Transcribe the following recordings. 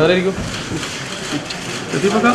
സാറേ ഇരിക്കും criminal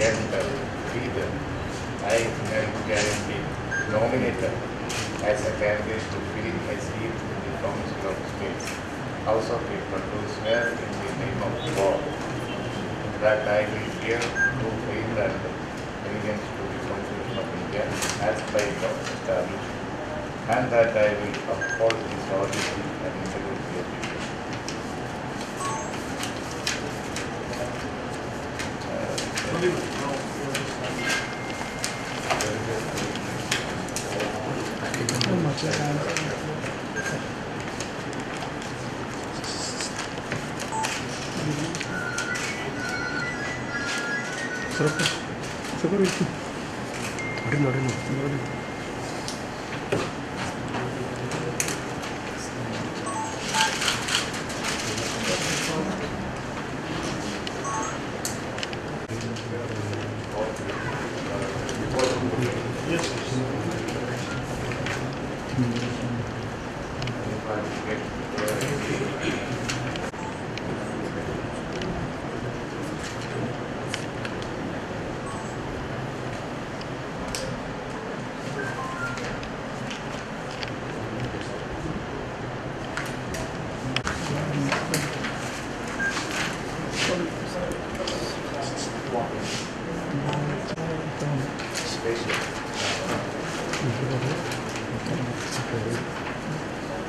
uh, either I have been nominated as a candidate to fill a seat in the Council of States, House of People to swear in the name of God that I will bear true faith and allegiance to the Constitution of India as by law established, and that I will uphold the sovereignty and integrity 저렇게. 저거를 이렇게. 어린 어린 어린 어린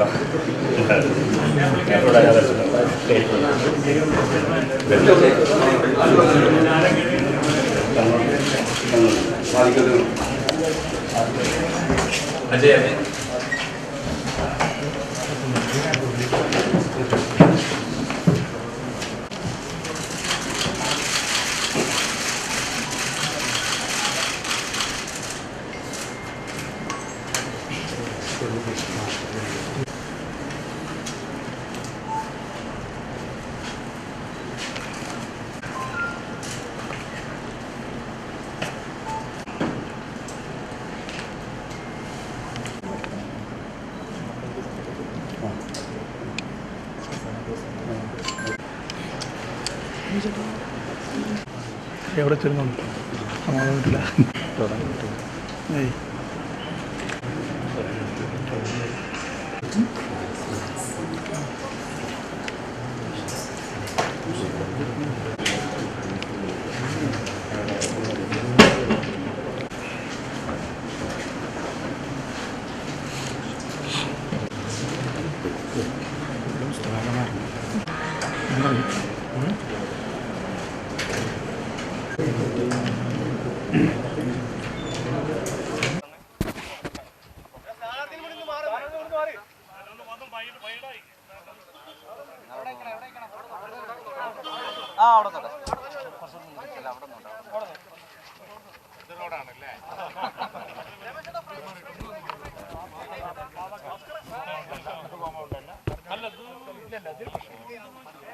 അവസ്ഥ ഉണ്ടായിരുന്നു അജയ്. എവിടെ ചെല്ലുന്നുണ്ട് സമാധാനമില്ല ഏയ്.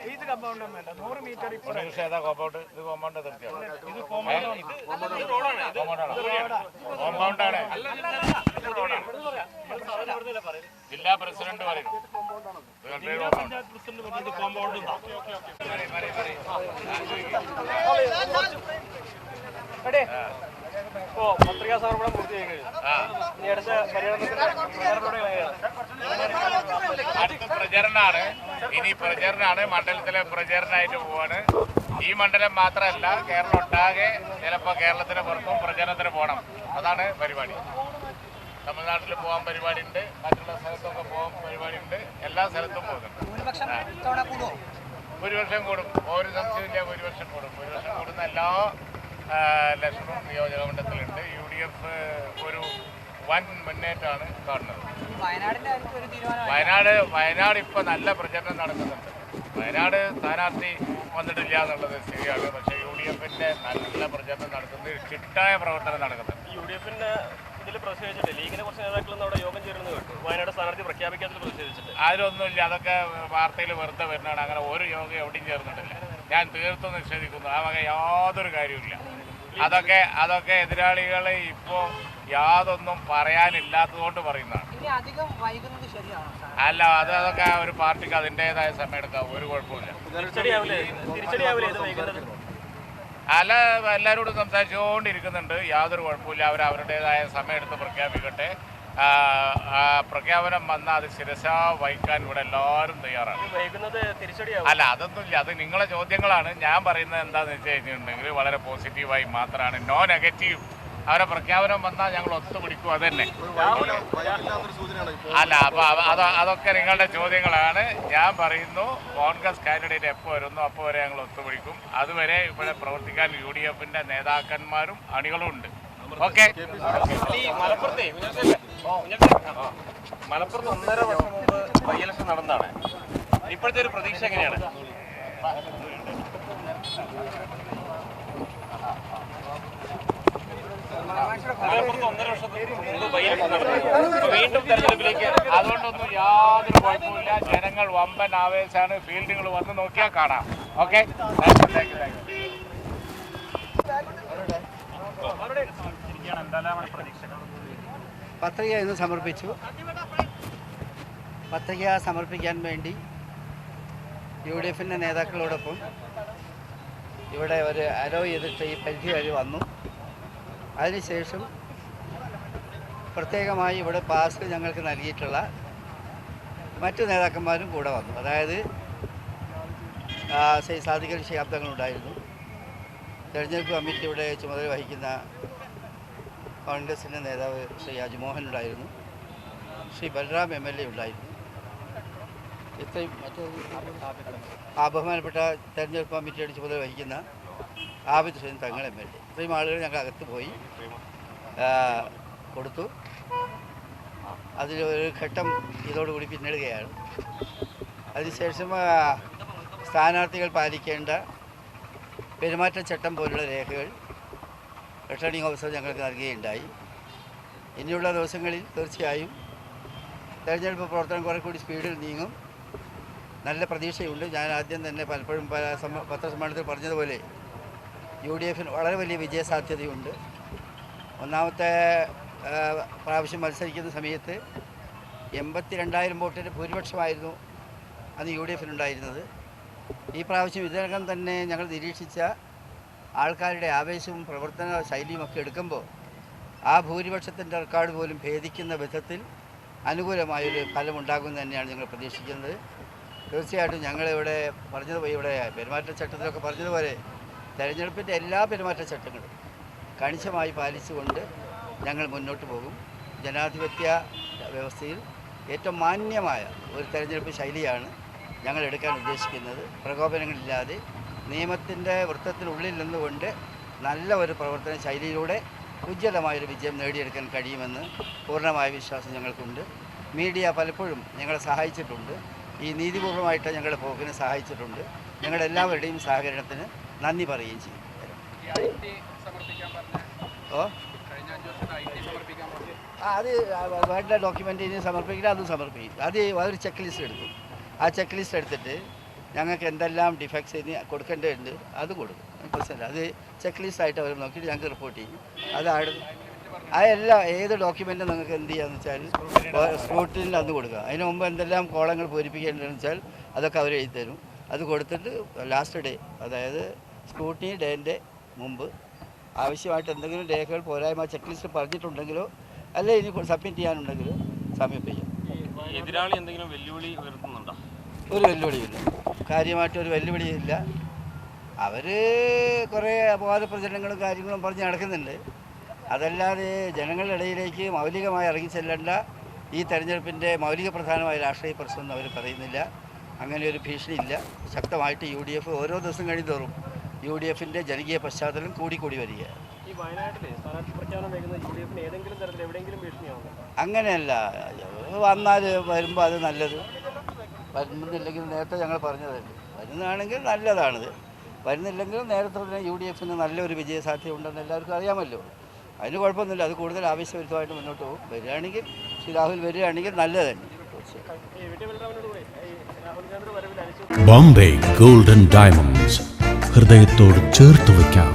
ഇത് compound ഒന്നല്ല നൂറ് metre നിമിഷം compound ഇത് കോമ്പൗണ്ട് ഇത് കോമ്പൗണ്ട് ആണ്. ജില്ലാ പ്രസിഡന്റ് പറയുന്നു കോമ്പൗണ്ട് ഓ പത്രികാ സമർപ്പണം പൂർത്തിയായി കഴിഞ്ഞു. ഇനി അടുത്ത പര്യടനത്തിന് പ്രചരണാണ് ഇനി പ്രചരണാണ് മണ്ഡലത്തിലെ പ്രചരണമായിട്ട് പോവാണ്. ഈ മണ്ഡലം മാത്രമല്ല കേരളം ഒട്ടാകെ ചിലപ്പോൾ കേരളത്തിന് പുറത്തും പ്രചരണത്തിന് പോകണം. അതാണ് പരിപാടി. തമിഴ്നാട്ടിൽ പോകാൻ പരിപാടി ഉണ്ട് മറ്റുള്ള സ്ഥലത്തൊക്കെ പോകാൻ പരിപാടി ഉണ്ട് എല്ലാ സ്ഥലത്തും പോകുന്നുണ്ട്. ഭൂരിപക്ഷം കൂടും. ഓരോ സംശയമില്ല ഭൂരിപക്ഷം കൂടും. ഭൂരിപക്ഷം കൂടുന്ന എല്ലാ ആ, ലക്ഷണവും നിയോജക മണ്ഡലത്തിലുണ്ട് യു ഡി എഫ് ഒരു വൻ മുന്നേറ്റമാണ് കാണുന്നത്. ഒരു തീരുമാനം വയനാട് വയനാട് ഇപ്പൊ നല്ല പ്രചരണം നടക്കുന്നുണ്ട്. വയനാട് സ്ഥാനാർത്ഥി വന്നിട്ടില്ല എന്നുള്ളത് ശരിയാണ്. പക്ഷേ യു ഡി എഫിന്റെ നല്ല പ്രചരണം നടക്കുന്നത് ചിട്ടായ പ്രവർത്തനം നടക്കുന്നുണ്ട്. യു ഡി എഫിന്റെ ഇതിൽ പ്രതിഷേധിച്ചിട്ട് ലീഗിനെ കുറച്ച് നേതാക്കൾ അവിടെ യോഗം ചേരുന്നത് കേട്ടു. വയനാട് സ്ഥാനാർത്ഥി പ്രഖ്യാപിക്കാത്തതിൽ പ്രതിഷേധിച്ചിട്ട് അതിലൊന്നുമില്ല. അതൊക്കെ വാർത്തയിൽ വെറുതെ വരുന്നതാണ്. അങ്ങനെ ഒരു യോഗം എവിടെയും ചേർന്നിട്ടില്ല. ഞാൻ തീർത്തും നിഷേധിക്കുന്നു. ആ വക യാതൊരു കാര്യമില്ല അതൊക്കെ അതൊക്കെ എതിരാളികളെ ഇപ്പോ യാതൊന്നും പറയാനില്ലാത്തതുകൊണ്ട് പറയുന്നതാണ്. അല്ല അത് അതൊക്കെ ഒരു പാർട്ടിക്ക് അതിന്റെതായ സമയം എടുക്കാം. ഒരു കുഴപ്പമില്ല അല്ല എല്ലാവരോടും സംസാരിച്ചുകൊണ്ടിരിക്കുന്നുണ്ട്. യാതൊരു കുഴപ്പമില്ല അവർ അവരുടേതായ സമയം എടുത്ത് പ്രഖ്യാപിക്കട്ടെ. പ്രഖ്യാപനം വന്ന അത് ശിരസ വഹിക്കാൻ ഇവിടെ എല്ലാവരും തയ്യാറാണ്. അല്ല അതൊന്നുമില്ല. അത് നിങ്ങളെ ചോദ്യങ്ങളാണ്. ഞാൻ പറയുന്നത് എന്താന്ന് വെച്ച് കഴിഞ്ഞിട്ടുണ്ടെങ്കിൽ വളരെ പോസിറ്റീവായി മാത്രമാണ്. No negative. അവരെ പ്രഖ്യാപനം വന്നാൽ ഞങ്ങൾ ഒത്തുപിടിക്കും അത് തന്നെ അല്ല അപ്പൊ അത് അതൊക്കെ നിങ്ങളുടെ ചോദ്യങ്ങളാണ്. ഞാൻ പറയുന്നു കോൺഗ്രസ് കാൻഡിഡേറ്റ് എപ്പോൾ വരുന്നു അപ്പോൾ വരെ ഞങ്ങൾ ഒത്തുപിടിക്കും. അതുവരെ ഇവിടെ പ്രവർത്തിക്കാൻ യു ഡി എഫിന്റെ നേതാക്കന്മാരും അണികളും ഉണ്ട് ഓക്കെ. മലപ്പുറത്തെ? മലപ്പുറത്ത് ഒന്നര വർഷം മുമ്പ് ബൈ ഇലക്ഷൻ നടന്നതാണ്. ഇപ്പോഴത്തെ ഒരു പ്രതീക്ഷ എങ്ങനെയാണ്? മലപ്പുറത്ത് ഒന്നര വർഷത്തിന് മുമ്പ് ബൈ ഇലക്ഷൻ നടന്നു വീണ്ടും തെരഞ്ഞെടുപ്പിലേക്ക് അതുകൊണ്ടൊന്നും യാതൊരു കുഴപ്പമില്ല ജനങ്ങൾ വമ്പൻ ആവേശമാണ് ഫീൽഡുകൾ വന്ന് നോക്കിയാൽ കാണാം. Okay? Thank you thank you പത്രിക ഇന്ന് സമർപ്പിച്ചു. പത്രിക സമർപ്പിക്കാൻ വേണ്ടി യു ഡി എഫിന്റെ നേതാക്കളോടൊപ്പം ഇവിടെ ഒരു അരോ ചെയ്തിട്ട് ഈ പരിധി വഴി വന്നു. അതിനുശേഷം പ്രത്യേകമായി ഇവിടെ പാസ് ഞങ്ങൾക്ക് നൽകിയിട്ടുള്ള മറ്റു നേതാക്കന്മാരും കൂടെ വന്നു. അതായത് സാധിക്കൽ ശാബ്ദങ്ങളുണ്ടായിരുന്നു തെരഞ്ഞെടുപ്പ് കമ്മിറ്റിയുടെ ചുമതല വഹിക്കുന്ന കോൺഗ്രസിന്റെ നേതാവ് ശ്രീ അജ്മോഹൻ ഉണ്ടായിരുന്നു Shri Balaram M L A ഉണ്ടായിരുന്നു. ഇത്രയും മറ്റേ ബഹുമാനപ്പെട്ട തെരഞ്ഞെടുപ്പ് കമ്മിറ്റിയുടെ ചുമതല വഹിക്കുന്ന Abid Hussain Thangal M L A. ഇത്രയും ആളുകൾ ഞങ്ങൾ അകത്ത് പോയി കൊടുത്തു. അതിൽ ഒരു ഘട്ടം ഇതോടുകൂടി പിന്നിടുകയാണ്. അതിനുശേഷം സ്ഥാനാർത്ഥികൾ പാലിക്കേണ്ട പെരുമാറ്റച്ചട്ടം പോലുള്ള രേഖകൾ റിട്ടേണിംഗ് ഓഫീസർ ഞങ്ങൾക്ക് നൽകുകയുണ്ടായി. ഇനിയുള്ള ദിവസങ്ങളിൽ തീർച്ചയായും തെരഞ്ഞെടുപ്പ് പ്രവർത്തനം കുറെ കൂടി സ്പീഡിൽ നീങ്ങും. നല്ല പ്രതീക്ഷയുണ്ട്. ഞാൻ ആദ്യം തന്നെ പലപ്പോഴും പല സമ്മ പത്രസമ്മേളനത്തിൽ പറഞ്ഞതുപോലെ യു ഡി എഫിന് വളരെ വലിയ വിജയസാധ്യതയുണ്ട്. ഒന്നാമത്തെ പ്രാവശ്യം മത്സരിക്കുന്ന സമയത്ത് എൺപത്തി രണ്ടായിരം വോട്ടിന്റെ ഭൂരിപക്ഷമായിരുന്നു അന്ന് യു ഡി എഫിനുണ്ടായിരുന്നത് ഈ പ്രാവശ്യം ഇതിനകം തന്നെ ഞങ്ങൾ നിരീക്ഷിച്ച ആൾക്കാരുടെ ആവേശവും പ്രവർത്തന ശൈലിയും ഒക്കെ എടുക്കുമ്പോൾ ആ ഭൂരിപക്ഷത്തിന്റെ റെക്കോർഡ് പോലും ഭേദിക്കുന്ന വിധത്തിൽ അനുകൂലമായൊരു ഫലമുണ്ടാകുമെന്ന് തന്നെയാണ് ഞങ്ങൾ പ്രതീക്ഷിക്കുന്നത്. തീർച്ചയായിട്ടും ഞങ്ങളിവിടെ പറഞ്ഞതുപോലെ ഇവിടെ പെരുമാറ്റച്ചട്ടത്തിലൊക്കെ പറഞ്ഞതുപോലെ തെരഞ്ഞെടുപ്പിന്റെ എല്ലാ പെരുമാറ്റച്ചട്ടങ്ങളും കണിശമായി പാലിച്ചുകൊണ്ട് ഞങ്ങൾ മുന്നോട്ട് പോകും. ജനാധിപത്യ വ്യവസ്ഥയിൽ ഏറ്റവും മാന്യമായ ഒരു തെരഞ്ഞെടുപ്പ് ശൈലിയാണ് ഞങ്ങൾ എടുക്കാൻ ഉദ്ദേശിക്കുന്നത്. പ്രകോപനങ്ങളില്ലാതെ നിയമത്തിന്റെ വൃത്തത്തിനുള്ളിൽ നിന്നുകൊണ്ട് നല്ല ഒരു പ്രവർത്തന ശൈലിയിലൂടെ ഉജ്ജ്വലമായൊരു വിജയം നേടിയെടുക്കാൻ കഴിയുമെന്ന് പൂർണമായ വിശ്വാസം ഞങ്ങൾക്കുണ്ട്. മീഡിയ പലപ്പോഴും ഞങ്ങളെ സഹായിച്ചിട്ടുണ്ട്. ഈ നീതിപൂർവമായിട്ട് ഞങ്ങളുടെ പോക്കിനെ സഹായിച്ചിട്ടുണ്ട്. ഞങ്ങളുടെ എല്ലാവരുടെയും സഹകരണത്തിന് നന്ദി പറയുകയും ചെയ്യും. ഓ? അത് വേണ്ട ഡോക്യുമെന്റ് ഇനി സമർപ്പിക്കില്ല അതും സമർപ്പിക്കും. അത് ഒരു ചെക്ക് ലിസ്റ്റ് എടുക്കും. ആ ചെക്ക് ലിസ്റ്റ് എടുത്തിട്ട് ഞങ്ങൾക്ക് എന്തെല്ലാം ഡിഫക്ട്സ് ഇനി കൊടുക്കേണ്ടതുണ്ട് അത് കൊടുക്കും. പ്രശ്നമില്ല. അത് ചെക്ക് ലിസ്റ്റ് ആയിട്ട് അവർ നോക്കിയിട്ട് ഞങ്ങൾക്ക് റിപ്പോർട്ട് ചെയ്യും. അത് ആ എല്ലാ ഏത് ഡോക്യുമെന്റും നിങ്ങൾക്ക് എന്ത് ചെയ്യാന്ന് വെച്ചാൽ സ്ക്രൂട്ടിനിൽ അന്ന് കൊടുക്കുക. അതിന് മുമ്പ് എന്തെല്ലാം കോളങ്ങൾ പൂരിപ്പിക്കേണ്ടതെന്ന് വെച്ചാൽ അതൊക്കെ അവർ എഴുതി തരും. അത് കൊടുത്തിട്ട് ലാസ്റ്റ് ഡേ അതായത് സ്ക്രൂട്ടിനി ഡേന്റെ മുമ്പ് ആവശ്യമായിട്ട് എന്തെങ്കിലും രേഖകൾ പോരായ്മ ചെക്ക് ലിസ്റ്റ് പറഞ്ഞിട്ടുണ്ടെങ്കിലോ അല്ലെ ഇനി സബ്മിറ്റ് ചെയ്യാനുണ്ടെങ്കിലോ സമർപ്പിക്കാം എതിരാളി എന്തെങ്കിലും വെല്ലുവിളി ഉയർത്തുന്നുണ്ടോ? ഒരു വെല്ലുവിളിയില്ല കാര്യമായിട്ട് ഒരു വെല്ലുവിളിയില്ല അവർ കുറേ അപവാദ പ്രചരണങ്ങളും കാര്യങ്ങളും പറഞ്ഞ് നടക്കുന്നുണ്ട്. അതല്ലാതെ ജനങ്ങളുടെ ഇടയിലേക്ക് മൗലികമായി ഇറങ്ങി ചെല്ലേണ്ട ഈ തെരഞ്ഞെടുപ്പിന്റെ മൗലിക പ്രധാനമായ രാഷ്ട്രീയ പ്രശ്നമൊന്നും അവർ പറയുന്നില്ല. അങ്ങനെ ഒരു ഭീഷണി ഇല്ല ശക്തമായിട്ട് യു ഡി എഫ് ഓരോ ദിവസം കഴിയുന്തോറും യു ഡി എഫിന്റെ ജനകീയ പശ്ചാത്തലം കൂടിക്കൂടി വരികയാണ്. അങ്ങനെയല്ല. വന്നാൽ വരുമ്പോൾ അത് നല്ലത്. വരുന്നില്ലെങ്കിൽ നേരത്തെ ഞങ്ങൾ പറഞ്ഞതല്ലേ. വരുന്നതാണെങ്കിൽ നല്ലതാണിത്. വരുന്നില്ലെങ്കിൽ നേരത്തെ തന്നെ യു ഡി എഫിന് നല്ലൊരു വിജയസാധ്യത ഉണ്ടെന്ന് എല്ലാവർക്കും അറിയാമല്ലോ. അതിന് കുഴപ്പമൊന്നുമില്ല. അത് കൂടുതൽ ആവേശഭരിതമായിട്ട് മുന്നോട്ട് പോകും. വരികയാണെങ്കിൽ ശ്രീ രാഹുൽ വരികയാണെങ്കിൽ നല്ലത് തന്നെ. Bombay golden diamonds. ഹൃദയത്തോട് ചേർത്ത് വയ്ക്കാം.